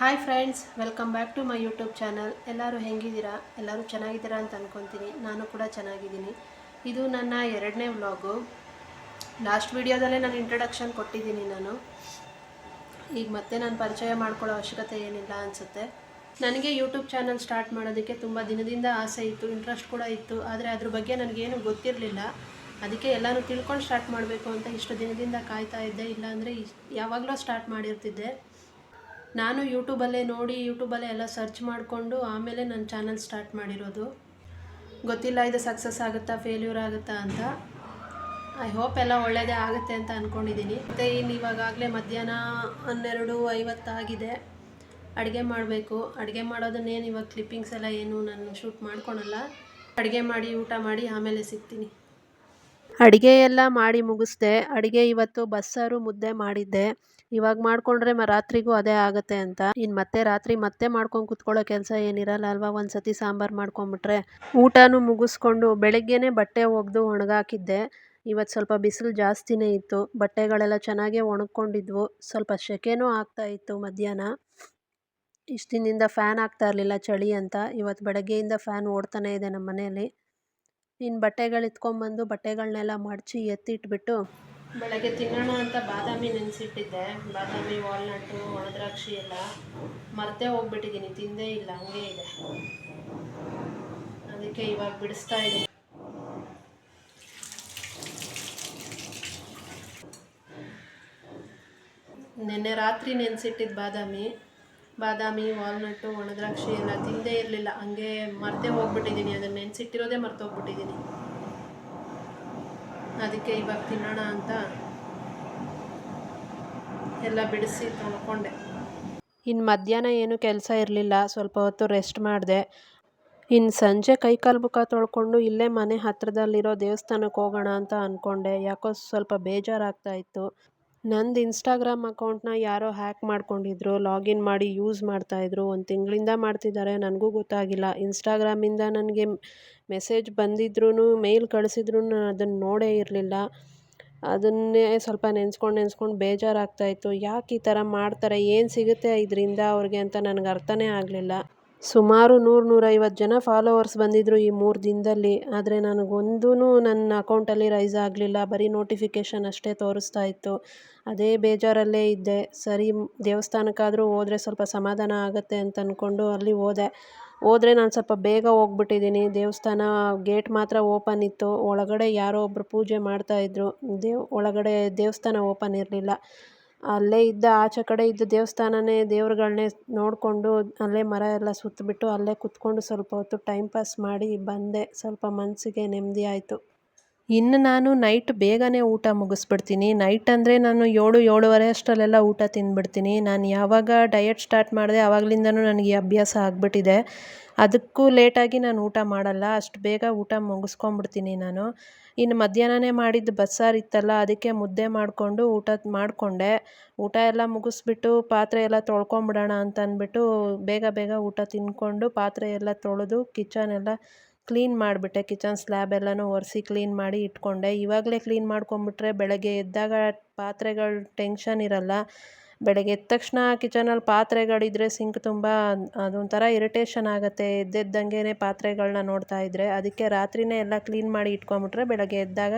Hi friends welcome back to my YouTube channel ಎಲ್ಲರೂ ಹೆಂಗಿದ್ದೀರಾ? ಎಲ್ಲರೂ ಚೆನ್ನಾಗಿದ್ದೀರಾ ಅಂತ ಅಂದ್ಕೊತೀನಿ ನಾನು ಕೂಡ ಚೆನ್ನಾಗಿದ್ದೀನಿ. ಇದು ನನ್ನ ಎರಡನೇ ವ್ಲಾಗು ಲಾಸ್ಟ್ ವಿಡಿಯೋದಲ್ಲೇ ನಾನು ಇಂಟ್ರಡಕ್ಷನ್ ಕೊಟ್ಟಿದ್ದೀನಿ ನಾನು. ಈಗ ಮತ್ತೆ ನಾನು ಪರಿಚಯ ಮಾಡ್ಕೊಳ್ಳೋ ಅವಶ್ಯಕತೆ ಏನಿಲ್ಲ ಅನಿಸುತ್ತೆ. ನನಗೆ ಯೂಟ್ಯೂಬ್ ಚಾನಲ್ ಸ್ಟಾರ್ಟ್ ಮಾಡೋದಕ್ಕೆ ತುಂಬ ದಿನದಿಂದ ಆಸೆ ಇತ್ತು ಇಂಟ್ರೆಸ್ಟ್ ಕೂಡ ಇತ್ತು. ಆದರೆ ಅದ್ರ ಬಗ್ಗೆ ನನಗೇನು ಗೊತ್ತಿರಲಿಲ್ಲ. ಅದಕ್ಕೆ ಎಲ್ಲರೂ ತಿಳ್ಕೊಂಡು ಸ್ಟಾರ್ಟ್ ಮಾಡಬೇಕು ಅಂತ ಇಷ್ಟು ದಿನದಿಂದ ಕಾಯ್ತಾ ಇದ್ದೆ. ಇಲ್ಲಾಂದರೆ ಯಾವಾಗಲೂ ಸ್ಟಾರ್ಟ್ ಮಾಡಿರ್ತಿದ್ದೆ. ನಾನು ಯೂಟ್ಯೂಬಲ್ಲೇ ನೋಡಿ ಯೂಟ್ಯೂಬಲ್ಲೇ ಎಲ್ಲ ಸರ್ಚ್ ಮಾಡಿಕೊಂಡು ಆಮೇಲೆ ನನ್ನ ಚಾನಲ್ ಸ್ಟಾರ್ಟ್ ಮಾಡಿರೋದು. ಗೊತ್ತಿಲ್ಲ ಇದು ಸಕ್ಸಸ್ ಆಗುತ್ತಾ, ಫೇಲ್ಯೂರ್ ಆಗುತ್ತಾ ಅಂತ. ಐ ಹೋಪ್ ಎಲ್ಲ ಒಳ್ಳೆಯದೇ ಆಗುತ್ತೆ ಅಂತ ಅಂದ್ಕೊಂಡಿದ್ದೀನಿ ಮತ್ತು ಇನ್ನು ಇವಾಗಲೇ ಮಧ್ಯಾಹ್ನ ಹನ್ನೆರಡು ಐವತ್ತಾಗಿದೆ. ಅಡುಗೆ ಮಾಡಬೇಕು. ಅಡುಗೆ ಮಾಡೋದನ್ನೇನು ಇವಾಗ ಕ್ಲಿಪ್ಪಿಂಗ್ಸ್ ಎಲ್ಲ ಏನು ನಾನು ಶೂಟ್ ಮಾಡ್ಕೊಳಲ್ಲ. ಅಡುಗೆ ಮಾಡಿ ಊಟ ಮಾಡಿ ಆಮೇಲೆ ಸಿಗ್ತೀನಿ. ಅಡುಗೆ ಎಲ್ಲ ಮಾಡಿ ಮುಗಿಸ್ದೆ. ಅಡುಗೆ ಇವತ್ತು ಬಸ್ಸಾರು ಮುದ್ದೆ ಮಾಡಿದ್ದೆ. ಇವಾಗ ಮಾಡಿಕೊಂಡ್ರೆ ಮ ರಾತ್ರಿಗೂ ಅದೇ ಆಗುತ್ತೆ ಅಂತ. ಇನ್ನು ಮತ್ತೆ ರಾತ್ರಿ ಮತ್ತೆ ಮಾಡ್ಕೊಂಡು ಕುತ್ಕೊಳ್ಳೋ ಕೆಲಸ ಏನಿರಲ್ಲ ಅಲ್ವಾ? ಒಂದು ಸತಿ ಸಾಂಬಾರು ಮಾಡ್ಕೊಂಬಿಟ್ರೆ. ಊಟನೂ ಮುಗಿಸ್ಕೊಂಡು ಬೆಳಗ್ಗೆನೇ ಬಟ್ಟೆ ಒಗೆದು ಒಣಗಾಕಿದ್ದೆ. ಇವತ್ತು ಸ್ವಲ್ಪ ಬಿಸಿಲು ಜಾಸ್ತಿನೇ ಇತ್ತು. ಬಟ್ಟೆಗಳೆಲ್ಲ ಚೆನ್ನಾಗೇ ಒಣಕೊಂಡಿದ್ವು ಸ್ವಲ್ಪ ಸೆಕೆನೂ ಆಗ್ತಾ ಇತ್ತು ಮಧ್ಯಾಹ್ನ. ಇಷ್ಟಿನಿಂದ ಫ್ಯಾನ್ ಆಗ್ತಾ ಇರಲಿಲ್ಲ ಚಳಿ ಅಂತ. ಇವತ್ತು ಬೆಳಗ್ಗೆಯಿಂದ ಫ್ಯಾನ್ ಓಡ್ತಾನೆ ಇದೆ ನಮ್ಮ ಮನೆಯಲ್ಲಿ ಇನ್ನು ಬಟ್ಟೆಗಳು ಎತ್ಕೊಂಬಂದು ಬಟ್ಟೆಗಳನ್ನೆಲ್ಲ ಮಡಚಿ ಎತ್ತಿಟ್ಬಿಟ್ಟು ಬೆಳಗ್ಗೆ ತಿನ್ನೋಣ ಅಂತ ಬಾದಾಮಿ ನೆನೆಸಿಟ್ಟಿದ್ದೆ. ಬಾದಾಮಿ ವಾಲ್ನಟ್ಟು ಒಣದ್ರಾಕ್ಷಿ ಎಲ್ಲ ಮರ್ತೇ ಹೋಗ್ಬಿಟ್ಟಿದ್ದೀನಿ ತಿಂದೇ ಇಲ್ಲ, ಹಂಗೆ ಇದೆ. ಅದಕ್ಕೆ ಇವಾಗ ಬಿಡಿಸ್ತಾ ಇದ್ದೀನಿ ನಿನ್ನೆ ರಾತ್ರಿ ನೆನೆಸಿಟ್ಟಿದ್ದು ಬಾದಾಮಿ ಬಾದಾಮಿ, ವಾಲ್ನಟ್ಟು, ಒಣದ್ರಾಕ್ಷಿ ಎಲ್ಲ ತಿಂದೇ ಇರಲಿಲ್ಲ. ಹಂಗೆ ಮರ್ತೇ ಹೋಗ್ಬಿಟ್ಟಿದ್ದೀನಿ. ಅದನ್ನು ನೆನೆಸಿಟ್ಟಿರೋದೇ ಮರ್ತೋಗ್ಬಿಟ್ಟಿದ್ದೀನಿ ಅದಕ್ಕೆ ಇವಾಗ ತಿನ್ನೋಣ ಅಂತ ಎಲ್ಲ ಬಿಡಿಸಿ ತೊಳ್ಕೊಂಡೆ. ಇನ್ನು ಮಧ್ಯಾಹ್ನ ಏನು ಕೆಲಸ ಇರಲಿಲ್ಲ. ಸ್ವಲ್ಪ ಹೊತ್ತು ರೆಸ್ಟ್ ಮಾಡಿದೆ. ಇನ್ನು ಸಂಜೆ ಕೈಕಾಲು ಮುಖ ತೊಳ್ಕೊಂಡು ಇಲ್ಲೇ ಮನೆ ಹತ್ತಿರದಲ್ಲಿರೋ ದೇವಸ್ಥಾನಕ್ಕೆ ಹೋಗೋಣ ಅಂತ ಅಂದ್ಕೊಂಡೆ ಯಾಕೋ ಸ್ವಲ್ಪ ಬೇಜಾರಾಗ್ತಾ ಇತ್ತು. ನಂದು ಇನ್ಸ್ಟಾಗ್ರಾಮ್ ಅಕೌಂಟ್ನ ಯಾರೋ ಹ್ಯಾಕ್ ಮಾಡ್ಕೊಂಡಿದ್ರು, ಲಾಗಿನ್ ಮಾಡಿ ಯೂಸ್ ಮಾಡ್ತಾಯಿದ್ರು ಒಂದು ತಿಂಗಳಿಂದ ಮಾಡ್ತಿದ್ದಾರೆ, ನನಗೂ ಗೊತ್ತಾಗಿಲ್ಲ. ಇನ್ಸ್ಟಾಗ್ರಾಮಿಂದ ನನಗೆ ಮೆಸೇಜ್ ಬಂದಿದ್ರೂ ಮೇಲ್ ಕಳಿಸಿದ್ರು ನಾನು ಅದನ್ನು ನೋಡೇ ಇರಲಿಲ್ಲ. ಅದನ್ನೇ ಸ್ವಲ್ಪ ನೆನೆಸ್ಕೊಂಡು ನೆನೆಸ್ಕೊಂಡು ಬೇಜಾರಾಗ್ತಾಯಿತ್ತು ಯಾಕೆ ಈ ಥರ ಮಾಡ್ತಾರೆ, ಏನು ಸಿಗುತ್ತೆ ಇದರಿಂದ ಅವ್ರಿಗೆ ಅಂತ ನನಗೆ ಅರ್ಥನೇ ಆಗಲಿಲ್ಲ. ಸುಮಾರು ನೂರು ನೂರೈವತ್ತು ಜನ ಫಾಲೋವರ್ಸ್ ಬಂದಿದ್ದರು ಈ ಮೂರು ದಿನದಲ್ಲಿ. ಆದರೆ ನನಗೊಂದೂ ನನ್ನ ಅಕೌಂಟಲ್ಲಿ ರೈಸ್ ಆಗಲಿಲ್ಲ. ಬರೀ ನೋಟಿಫಿಕೇಷನ್ ಅಷ್ಟೇ ತೋರಿಸ್ತಾ ಇತ್ತು. ಅದೇ ಬೇಜಾರಲ್ಲೇ ಇದ್ದೆ. ಸರಿ, ದೇವಸ್ಥಾನಕ್ಕಾದರೂ ಹೋದರೆ ಸ್ವಲ್ಪ ಸಮಾಧಾನ ಆಗುತ್ತೆ ಅಂತ ಅಂದ್ಕೊಂಡು ಅಲ್ಲಿ ಹೋದೆ. ಹೋದರೆ ನಾನು ಸ್ವಲ್ಪ ಬೇಗ ಹೋಗ್ಬಿಟ್ಟಿದ್ದೀನಿ. ದೇವಸ್ಥಾನ ಗೇಟ್ ಮಾತ್ರ ಓಪನ್ ಇತ್ತು. ಒಳಗಡೆ ಯಾರೋ ಒಬ್ಬರು ಪೂಜೆ ಮಾಡ್ತಾಯಿದ್ರು ದೇವ್, ಒಳಗಡೆ ದೇವಸ್ಥಾನ ಓಪನ್ ಇರಲಿಲ್ಲ. ಅಲ್ಲೇ ಇದ್ದ ಆಚೆ ಕಡೆ ಇದ್ದ ದೇವಸ್ಥಾನನೇ ದೇವ್ರುಗಳನ್ನೇ ನೋಡಿಕೊಂಡು ಅಲ್ಲೇ ಮರ ಎಲ್ಲ ಸುತ್ತಬಿಟ್ಟು ಅಲ್ಲೇ ಕುತ್ಕೊಂಡು ಸ್ವಲ್ಪ ಹೊತ್ತು ಟೈಮ್ ಪಾಸ್ ಮಾಡಿ ಬಂದೆ. ಸ್ವಲ್ಪ ಮನಸ್ಸಿಗೆ ನೆಮ್ಮದಿ ಆಯಿತು. ಇನ್ನು ನಾನು ನೈಟ್ ಬೇಗನೆ ಊಟ ಮುಗಿಸ್ಬಿಡ್ತೀನಿ. ನೈಟ್ ಅಂದರೆ ನಾನು ಏಳು, ಏಳುವರೆ ಅಷ್ಟರಲ್ಲೆಲ್ಲ ಊಟ ತಿಂದುಬಿಡ್ತೀನಿ. ನಾನು ಯಾವಾಗ ಡಯಟ್ ಸ್ಟಾರ್ಟ್ ಮಾಡಿದೆ ಆವಾಗಲಿಂದನೂ ನನಗೆ ಅಭ್ಯಾಸ ಆಗಿಬಿಟ್ಟಿದೆ. ಅದಕ್ಕೂ ಲೇಟಾಗಿ ನಾನು ಊಟ ಮಾಡಲ್ಲ. ಅಷ್ಟು ಬೇಗ ಊಟ ಮುಗಿಸ್ಕೊಂಬಿಡ್ತೀನಿ ನಾನು. ಇನ್ನು ಮಧ್ಯಾಹ್ನನೇ ಮಾಡಿದ್ದು ಬಸ್ಸಾರು ಇತ್ತಲ್ಲ, ಅದಕ್ಕೆ ಮುದ್ದೆ ಮಾಡಿಕೊಂಡು ಊಟ ಮಾಡಿಕೊಂಡೆ. ಊಟ ಎಲ್ಲ ಮುಗಿಸ್ಬಿಟ್ಟು ಪಾತ್ರೆ ಎಲ್ಲ ತೊಳ್ಕೊಂಬಿಡೋಣ ಅಂತ ಅಂದ್ಬಿಟ್ಟು ಬೇಗ ಬೇಗ ಊಟ ತಿಂದ್ಕೊಂಡು ಪಾತ್ರೆ ಎಲ್ಲ ತೊಳೆದು ಕಿಚನ್ ಎಲ್ಲ ಕ್ಲೀನ್ ಮಾಡಿಬಿಟ್ಟೆ. ಕಿಚನ್ ಸ್ಲ್ಯಾಬ್ ಎಲ್ಲನೂ ಒರೆಸಿ ಕ್ಲೀನ್ ಮಾಡಿ ಇಟ್ಕೊಂಡೆ. ಇವಾಗಲೇ ಕ್ಲೀನ್ ಮಾಡ್ಕೊಂಬಿಟ್ರೆ ಬೆಳಗ್ಗೆ ಎದ್ದಾಗ ಪಾತ್ರೆಗಳು ಟೆನ್ಷನ್ ಇರಲ್ಲ. ಬೆಳಗ್ಗೆ ಎದ್ದ ತಕ್ಷಣ ಕಿಚನಲ್ಲಿ ಪಾತ್ರೆಗಳಿದ್ರೆ ಸಿಂಕ್ ತುಂಬ ಅದೊಂಥರ ಇರಿಟೇಷನ್ ಆಗುತ್ತೆ. ಎದ್ದೆದ್ದಂಗೆ ಪಾತ್ರೆಗಳನ್ನ ನೋಡ್ತಾ ಇದ್ದರೆ ಅದಕ್ಕೆ ರಾತ್ರಿಯೇ ಎಲ್ಲ ಕ್ಲೀನ್ ಮಾಡಿ ಇಟ್ಕೊಂಬಿಟ್ರೆ ಬೆಳಗ್ಗೆ ಎದ್ದಾಗ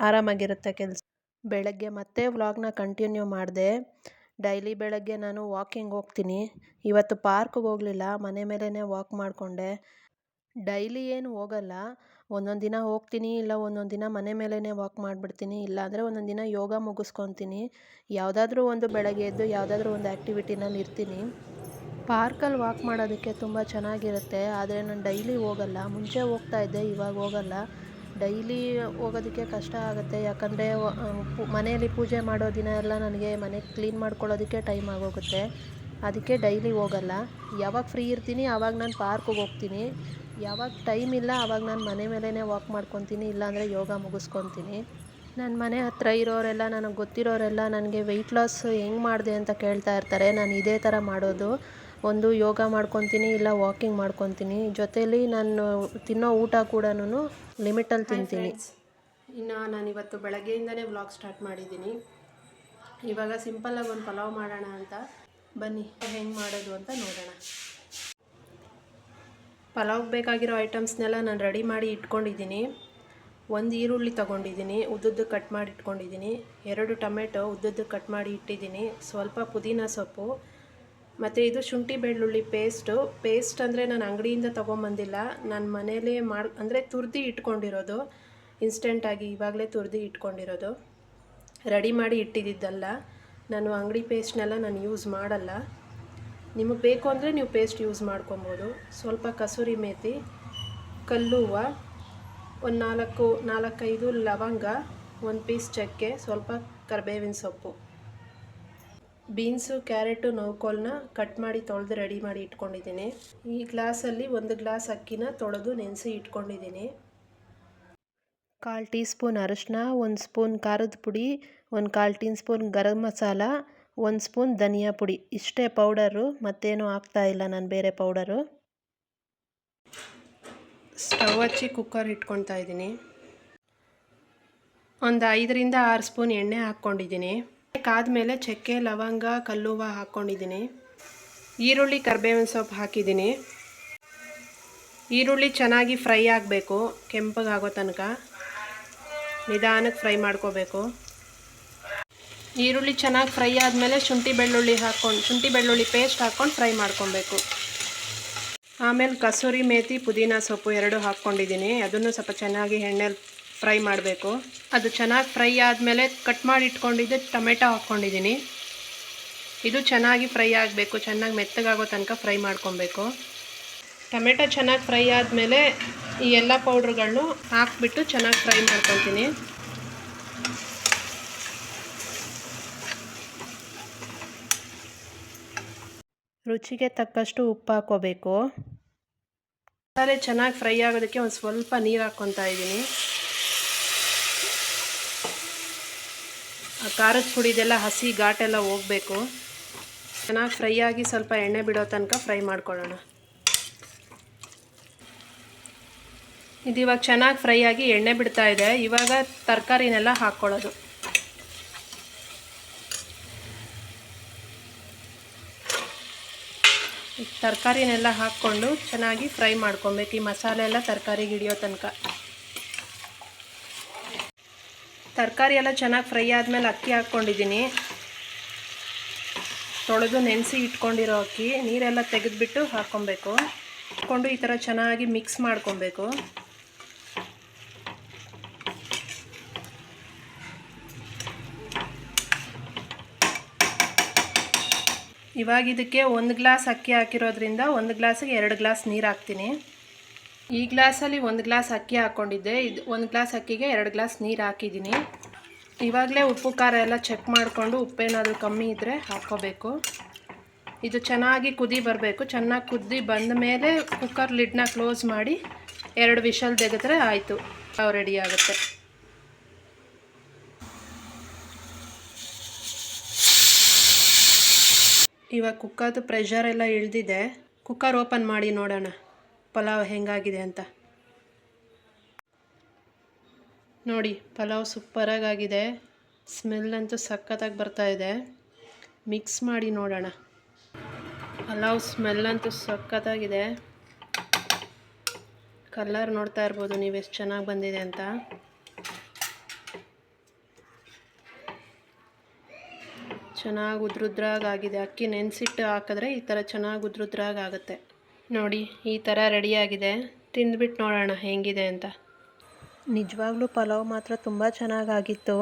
ಆರಾಮಾಗಿರುತ್ತೆ ಕೆಲಸ. ಬೆಳಗ್ಗೆ ಮತ್ತೆ ವ್ಲಾಗ್ನ ಕಂಟಿನ್ಯೂ ಮಾಡಿದೆ. ಡೈಲಿ ಬೆಳಗ್ಗೆ ನಾನು ವಾಕಿಂಗ್ ಹೋಗ್ತೀನಿ. ಇವತ್ತು ಪಾರ್ಕ್ಗೆ ಹೋಗಲಿಲ್ಲ, ಮನೆ ಮೇಲೇ ವಾಕ್ ಮಾಡಿಕೊಂಡೆ. ಡೈಲಿ ಏನು ಹೋಗಲ್ಲ. ಒಂದೊಂದು ದಿನ ಹೋಗ್ತೀನಿ, ಇಲ್ಲ ಒಂದೊಂದು ದಿನ ಮನೆ ಮೇಲೇ ವಾಕ್ ಮಾಡಿಬಿಡ್ತೀನಿ ಇಲ್ಲಾಂದರೆ ಒಂದೊಂದು ದಿನ ಯೋಗ ಮುಗಿಸ್ಕೊತೀನಿ. ಯಾವುದಾದ್ರೂ ಒಂದು ಬೆಳಗ್ಗೆ ಎದ್ದು ಯಾವುದಾದ್ರೂ ಒಂದು ಆ್ಯಕ್ಟಿವಿಟಿನಲ್ಲಿ ಇರ್ತೀನಿ. ಪಾರ್ಕಲ್ಲಿ ವಾಕ್ ಮಾಡೋದಕ್ಕೆ ತುಂಬ ಚೆನ್ನಾಗಿರುತ್ತೆ. ಆದರೆ ನಾನು ಡೈಲಿ ಹೋಗಲ್ಲ. ಮುಂಚೆ ಹೋಗ್ತಾ ಇದ್ದೆ, ಇವಾಗ ಹೋಗಲ್ಲ. ಡೈಲಿ ಹೋಗೋದಕ್ಕೆ ಕಷ್ಟ ಆಗುತ್ತೆ. ಯಾಕಂದರೆ ಮನೆಯಲ್ಲಿ ಪೂಜೆ ಮಾಡೋ ದಿನ ಎಲ್ಲ ನನಗೆ ಮನೆ ಕ್ಲೀನ್ ಮಾಡ್ಕೊಳ್ಳೋದಕ್ಕೆ ಟೈಮ್ ಆಗೋಗುತ್ತೆ. ಅದಕ್ಕೆ ಡೈಲಿ ಹೋಗಲ್ಲ. ಯಾವಾಗ ಫ್ರೀ ಇರ್ತೀನಿ ಆವಾಗ ನಾನು ಪಾರ್ಕಿಗೆ ಹೋಗ್ತೀನಿ. ಯಾವಾಗ ಟೈಮ್ ಇಲ್ಲ ಆವಾಗ ನಾನು ಮನೆ ಮೇಲೇ ವಾಕ್ ಮಾಡ್ಕೊತೀನಿ ಇಲ್ಲಾಂದರೆ ಯೋಗ ಮುಗಿಸ್ಕೊತೀನಿ. ನನ್ನ ಮನೆ ಹತ್ರ ಇರೋರೆಲ್ಲ ನನಗೆ ಗೊತ್ತಿರೋರೆಲ್ಲ ನನಗೆ ವೆಯ್ಟ್ ಲಾಸ್ ಹೆಂಗೆ ಮಾಡಿದೆ ಅಂತ ಕೇಳ್ತಾ ಇರ್ತಾರೆ. ನಾನು ಇದೇ ಥರ ಮಾಡೋದು. ಒಂದು ಯೋಗ ಮಾಡ್ಕೊತೀನಿ ಇಲ್ಲ ವಾಕಿಂಗ್ ಮಾಡ್ಕೊತೀನಿ. ಜೊತೇಲಿ ನಾನು ತಿನ್ನೋ ಊಟ ಕೂಡ ಲಿಮಿಟಲ್ಲಿ ತಿಂತೀನಿ. ಇನ್ನು ನಾನು ಇವತ್ತು ಬೆಳಗ್ಗೆಯಿಂದನೇ ವ್ಲಾಗ್ ಸ್ಟಾರ್ಟ್ ಮಾಡಿದ್ದೀನಿ. ಇವಾಗ ಸಿಂಪಲ್ಲಾಗಿ ಒಂದು ಪಲಾವ್ ಮಾಡೋಣ ಅಂತ. ಬನ್ನಿ ಹೆಂಗೆ ಮಾಡೋದು ಅಂತ ನೋಡೋಣ. ಪಲಾವ್ಗೆ ಬೇಕಾಗಿರೋ ಐಟಮ್ಸ್ನೆಲ್ಲ ನಾನು ರೆಡಿ ಮಾಡಿ ಇಟ್ಕೊಂಡಿದ್ದೀನಿ. ಒಂದು ಈರುಳ್ಳಿ ತೊಗೊಂಡಿದ್ದೀನಿ, ಉದ್ದದ್ದು ಕಟ್ ಮಾಡಿ ಇಟ್ಕೊಂಡಿದ್ದೀನಿ. ಎರಡು ಟೊಮೆಟೊ ಉದ್ದದ್ದು ಕಟ್ ಮಾಡಿ ಇಟ್ಟಿದ್ದೀನಿ. ಸ್ವಲ್ಪ ಪುದೀನ ಸೊಪ್ಪು, ಮತ್ತು ಇದು ಶುಂಠಿ ಬೆಳ್ಳುಳ್ಳಿ ಪೇಸ್ಟು. ಪೇಸ್ಟ್ ಅಂದರೆ ನಾನು ಅಂಗಡಿಯಿಂದ ತೊಗೊಂಬಂದಿಲ್ಲ. ನಾನು ಮನೇಲೇ ಮಾಡಿ, ಅಂದರೆ ತುರ್ದಿ ಇಟ್ಕೊಂಡಿರೋದು. ಇನ್ಸ್ಟೆಂಟಾಗಿ ಇವಾಗಲೇ ತುರ್ದಿ ಇಟ್ಕೊಂಡಿರೋದು. ರೆಡಿ ಮಾಡಿ ಇಟ್ಟಿದ್ದಲ್ಲ ನಾನು ಅಂಗಡಿ ಪೇಸ್ಟ್ನೆಲ್ಲ ನಾನು ಯೂಸ್ ಮಾಡಲ್ಲ. ನಿಮಗೆ ಬೇಕು ಅಂದರೆ ನೀವು ಪೇಸ್ಟ್ ಯೂಸ್ ಮಾಡ್ಕೊಬೋದು. ಸ್ವಲ್ಪ ಕಸೂರಿ ಮೇಥಿ ಕಲ್ಲು ಹೂವು ಒಂದು ನಾಲ್ಕು, ನಾಲ್ಕೈದು ಲವಂಗ, ಒಂದು ಪೀಸ್ ಚಕ್ಕೆ, ಸ್ವಲ್ಪ ಕರಿಬೇವಿನ ಸೊಪ್ಪು. ಬೀನ್ಸು, ಕ್ಯಾರೆಟು, ನೌಕೋಲ್ನ ಕಟ್ ಮಾಡಿ ತೊಳೆದು ರೆಡಿ ಮಾಡಿ ಇಟ್ಕೊಂಡಿದ್ದೀನಿ. ಈ ಗ್ಲಾಸಲ್ಲಿ ಒಂದು ಗ್ಲಾಸ್ ಅಕ್ಕಿನ ತೊಳೆದು ನೆನೆಸಿ ಇಟ್ಕೊಂಡಿದ್ದೀನಿ. ಕಾಲು ಟೀ ಸ್ಪೂನ್ ಅರಶಿನ ಒಂದು ಸ್ಪೂನ್ ಖಾರದ ಪುಡಿ, ಒಂದು ಕಾಲು ಟೀ ಸ್ಪೂನ್ ಗರಂ ಮಸಾಲ ಒಂದು ಸ್ಪೂನ್ ಧನಿಯಾ ಪುಡಿ. ಇಷ್ಟೇ ಪೌಡರು, ಮತ್ತೇನು ಇಲ್ಲ ನಾನು ಬೇರೆ ಪೌಡರು. ಸ್ಟವ್ ಹಚ್ಚಿ ಕುಕ್ಕರ್ ಇಟ್ಕೊಳ್ತಾ ಇದ್ದೀನಿ. ಒಂದು ಐದರಿಂದ ಆರು ಸ್ಪೂನ್ ಎಣ್ಣೆ ಹಾಕ್ಕೊಂಡಿದ್ದೀನಿ. ಕಾದ್ಮೇಲೆ ಚಕ್ಕೆ, ಲವಂಗ, ಕಲ್ಲುವ ಹಾಕ್ಕೊಂಡಿದ್ದೀನಿ. ಈರುಳ್ಳಿ, ಕರ್ಬೇವಿನ ಸೊಪ್ಪು ಹಾಕಿದ್ದೀನಿ. ಈರುಳ್ಳಿ ಚೆನ್ನಾಗಿ ಫ್ರೈ ಆಗಬೇಕು, ಕೆಂಪಗಾಗೋ ತನಕ. ನಿಧಾನಕ್ಕೆ ಫ್ರೈ ಮಾಡ್ಕೋಬೇಕು. ಈರುಳ್ಳಿ ಚೆನ್ನಾಗಿ ಫ್ರೈ ಆದಮೇಲೆ ಶುಂಠಿ ಬೆಳ್ಳುಳ್ಳಿ ಹಾಕ್ಕೊಂಡು ಶುಂಠಿ ಬೆಳ್ಳುಳ್ಳಿ ಪೇಸ್ಟ್ ಹಾಕ್ಕೊಂಡು ಫ್ರೈ ಮಾಡ್ಕೊಬೇಕು ಆಮೇಲೆ ಕಸೂರಿ ಮೇಥಿ ಪುದೀನ ಸೊಪ್ಪು ಎರಡು ಹಾಕ್ಕೊಂಡಿದ್ದೀನಿ. ಅದನ್ನು ಸ್ವಲ್ಪ ಚೆನ್ನಾಗಿ ಎಣ್ಣೆಲಿ ಫ್ರೈ ಮಾಡಬೇಕು. ಅದು ಚೆನ್ನಾಗಿ ಫ್ರೈ ಆದಮೇಲೆ ಕಟ್ ಮಾಡಿ ಇಟ್ಕೊಂಡಿದ್ದೆ ಟೊಮೆಟೊ ಹಾಕ್ಕೊಂಡಿದ್ದೀನಿ. ಇದು ಚೆನ್ನಾಗಿ ಫ್ರೈ ಆಗಬೇಕು, ಚೆನ್ನಾಗಿ ಮೆತ್ತಗಾಗೋ ತನಕ ಫ್ರೈ ಮಾಡ್ಕೊಬೇಕು ಟೊಮೆಟೊ ಚೆನ್ನಾಗಿ ಫ್ರೈ ಆದಮೇಲೆ ಈ ಎಲ್ಲ ಪೌಡ್ರುಗಳನ್ನು ಹಾಕ್ಬಿಟ್ಟು ಚೆನ್ನಾಗಿ ಫ್ರೈ ಮಾಡ್ಕೊತೀನಿ ರುಚಿಗೆ ತಕ್ಕಷ್ಟು ಉಪ್ಪು ಹಾಕೋಬೇಕು ಮಸಾಲೆ ಚೆನ್ನಾಗಿ ಫ್ರೈ ಆಗೋದಕ್ಕೆ ಒಂದು ಸ್ವಲ್ಪ ನೀರು ಹಾಕ್ಕೊತಾ ಇದ್ದೀನಿ. ಆ ಖಾರದ ಪುಡಿದೆಲ್ಲ ಹಸಿ ಘಾಟೆಲ್ಲ ಹೋಗಬೇಕು. ಚೆನ್ನಾಗಿ ಫ್ರೈ ಆಗಿ ಸ್ವಲ್ಪ ಎಣ್ಣೆ ಬಿಡೋ ತನಕ ಫ್ರೈ ಮಾಡ್ಕೊಳ್ಳೋಣ. ಇದು ಇವಾಗ ಚೆನ್ನಾಗಿ ಫ್ರೈ ಆಗಿ ಎಣ್ಣೆ ಬಿಡ್ತಾ ಇದೆ. ಇವಾಗ ತರಕಾರಿನೆಲ್ಲ ಹಾಕ್ಕೊಳ್ಳೋದು. ತರಕಾರಿನೆಲ್ಲ ಹಾಕ್ಕೊಂಡು ಚೆನ್ನಾಗಿ ಫ್ರೈ ಮಾಡ್ಕೊಬೇಕು. ಈ ಮಸಾಲೆ ಎಲ್ಲ ತರಕಾರಿಗೆ ಹಿಡಿಯೋ ತನಕ. ತರಕಾರಿ ಎಲ್ಲ ಚೆನ್ನಾಗಿ ಫ್ರೈ ಆದಮೇಲೆ ಅಕ್ಕಿ ಹಾಕ್ಕೊಂಡಿದ್ದೀನಿ. ತೊಳೆದು ನೆನೆಸಿ ಇಟ್ಕೊಂಡಿರೋ ಅಕ್ಕಿ. ನೀರೆಲ್ಲ ತೆಗೆದುಬಿಟ್ಟು ಹಾಕ್ಕೊಬೇಕು. ಹಾಕ್ಕೊಂಡು ಈ ಥರ ಚೆನ್ನಾಗಿ ಮಿಕ್ಸ್ ಮಾಡ್ಕೊಬೇಕು. ಇವಾಗ ಇದಕ್ಕೆ ಒಂದು ಗ್ಲಾಸ್ ಅಕ್ಕಿ ಹಾಕಿರೋದ್ರಿಂದ ಒಂದು ಗ್ಲಾಸಿಗೆ ಎರಡು ಗ್ಲಾಸ್ ನೀರು ಹಾಕ್ತೀನಿ. ಈ ಗ್ಲಾಸಲ್ಲಿ ಒಂದು ಗ್ಲಾಸ್ ಅಕ್ಕಿ ಹಾಕ್ಕೊಂಡಿದ್ದೆ ಇದು ಒಂದು ಗ್ಲಾಸ್ ಅಕ್ಕಿಗೆ ಎರಡು ಗ್ಲಾಸ್ ನೀರು ಹಾಕಿದ್ದೀನಿ. ಇವಾಗಲೇ ಉಪ್ಪು, ಖಾರ ಎಲ್ಲ ಚೆಕ್ ಮಾಡಿಕೊಂಡು ಉಪ್ಪೇನಾದರೂ ಕಮ್ಮಿ ಇದ್ದರೆ ಹಾಕ್ಕೋಬೇಕು. ಇದು ಚೆನ್ನಾಗಿ ಕುದಿ ಬರಬೇಕು. ಚೆನ್ನಾಗಿ ಕುದಿ ಬಂದ ಮೇಲೆ ಕುಕ್ಕರ್ ಲಿಡ್ನ ಕ್ಲೋಸ್ ಮಾಡಿ ಎರಡು ವಿಷಲ್ ತೆಗೆದ್ರೆ ಆಯಿತು. ರೆಡಿ ಆಗುತ್ತೆ. ಇವಾಗ ಕುಕ್ಕರ್ದು ಪ್ರೆಷರ್ ಎಲ್ಲ ಇಳಿದಿದೆ. ಕುಕ್ಕರ್ ಓಪನ್ ಮಾಡಿ ನೋಡೋಣ. ಪಲಾವ್ ಹೆಂಗಾಗಿದೆ ಅಂತ. ನೋಡಿ, ಪಲಾವ್ ಸೂಪರಾಗಿದೆ ಸ್ಮೆಲ್ ಅಂತೂ ಸಖತ್ತಾಗಿ ಇದೆ. ಮಿಕ್ಸ್ ಮಾಡಿ ನೋಡೋಣ. ಪಲಾವ್ ಸ್ಮೆಲ್ ಅಂತೂ ಸಖತ್ತಾಗಿದೆ. ಕಲರ್ ನೋಡ್ತಾ ಇರ್ಬೋದು ನೀವು ಎಷ್ಟು ಚೆನ್ನಾಗಿ ಬಂದಿದೆ ಅಂತ. ಚೆನ್ನಾಗಿ ಉದ್ರುದ್ರಾಗಾಗಿದೆ. ಅಕ್ಕಿ ನೆನೆಸಿಟ್ಟು ಹಾಕಿದ್ರೆ ಈ ಥರ ಚೆನ್ನಾಗಿ ಉದ್ರುದ್ರಾಗಿ ಆಗುತ್ತೆ ನೋಡಿ, ಈ ಥರ ರೆಡಿಯಾಗಿದೆ. ತಿಂದ್ಬಿಟ್ಟು ನೋಡೋಣ ಹೇಗಿದೆ ಅಂತ. ನಿಜವಾಗ್ಲೂ ಪಲಾವ್ ಮಾತ್ರ ತುಂಬ ಚೆನ್ನಾಗಾಗಿತ್ತು.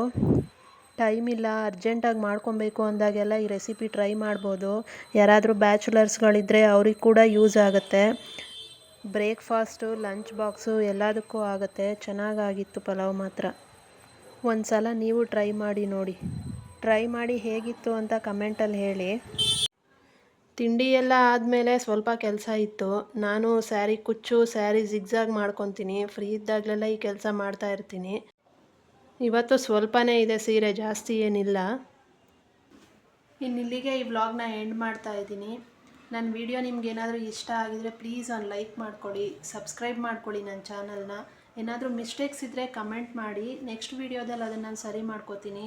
ಟೈಮ್ ಇಲ್ಲ, ಅರ್ಜೆಂಟಾಗಿ ಮಾಡ್ಕೊಬೇಕು ಅಂದಾಗೆಲ್ಲ ಈ ರೆಸಿಪಿ ಟ್ರೈ ಮಾಡ್ಬೋದು. ಯಾರಾದರೂ ಬ್ಯಾಚುಲರ್ಸ್ಗಳಿದ್ದರೆ ಅವ್ರಿಗೆ ಕೂಡ ಯೂಸ್ ಆಗುತ್ತೆ. ಬ್ರೇಕ್ಫಾಸ್ಟು, ಲಂಚ್ ಬಾಕ್ಸು ಎಲ್ಲದಕ್ಕೂ ಆಗುತ್ತೆ. ಚೆನ್ನಾಗಾಗಿತ್ತು ಪಲಾವ್ ಮಾತ್ರ. ಒಂದು ಸಲ ನೀವು ಟ್ರೈ ಮಾಡಿ ನೋಡಿ. ಟ್ರೈ ಮಾಡಿ ಹೇಗಿತ್ತು ಅಂತ ಕಮೆಂಟಲ್ಲಿ ಹೇಳಿ. ತಿಂಡಿ ಎಲ್ಲ ಆದಮೇಲೆ ಸ್ವಲ್ಪ ಕೆಲಸ ಇತ್ತು. ನಾನು ಸ್ಯಾರಿ ಕುಚ್ಚು ಸ್ಯಾರಿ ಜಿಗ್ಜಾಗ್ ಮಾಡ್ಕೊತೀನಿ. ಫ್ರೀ ಇದ್ದಾಗಲೆಲ್ಲ ಈ ಕೆಲಸ ಮಾಡ್ತಾ ಇರ್ತೀನಿ. ಇವತ್ತು ಸ್ವಲ್ಪನೇ ಇದೆ ಸೀರೆ, ಜಾಸ್ತಿ ಏನಿಲ್ಲ. ಇನ್ನಿಲ್ಲಿಗೆ ಈ ವ್ಲಾಗ್ನ ಎಂಡ್ ಮಾಡ್ತಾ ಇದ್ದೀನಿ. ನನ್ನ ವಿಡಿಯೋ ನಿಮ್ಗೆ ಏನಾದರೂ ಇಷ್ಟ ಆಗಿದರೆ ಪ್ಲೀಸ್ ಒಂದು ಲೈಕ್ ಮಾಡ್ಕೊಳ್ಳಿ ಸಬ್ಸ್ಕ್ರೈಬ್ ಮಾಡ್ಕೊಳ್ಳಿ ನನ್ನ ಚಾನಲ್ನ ಏನಾದರೂ ಮಿಸ್ಟೇಕ್ಸ್ ಇದ್ದರೆ ಕಮೆಂಟ್ ಮಾಡಿ. ನೆಕ್ಸ್ಟ್ ವೀಡಿಯೋದಲ್ಲಿ ಅದನ್ನು ನಾನು ಸರಿ ಮಾಡ್ಕೋತೀನಿ.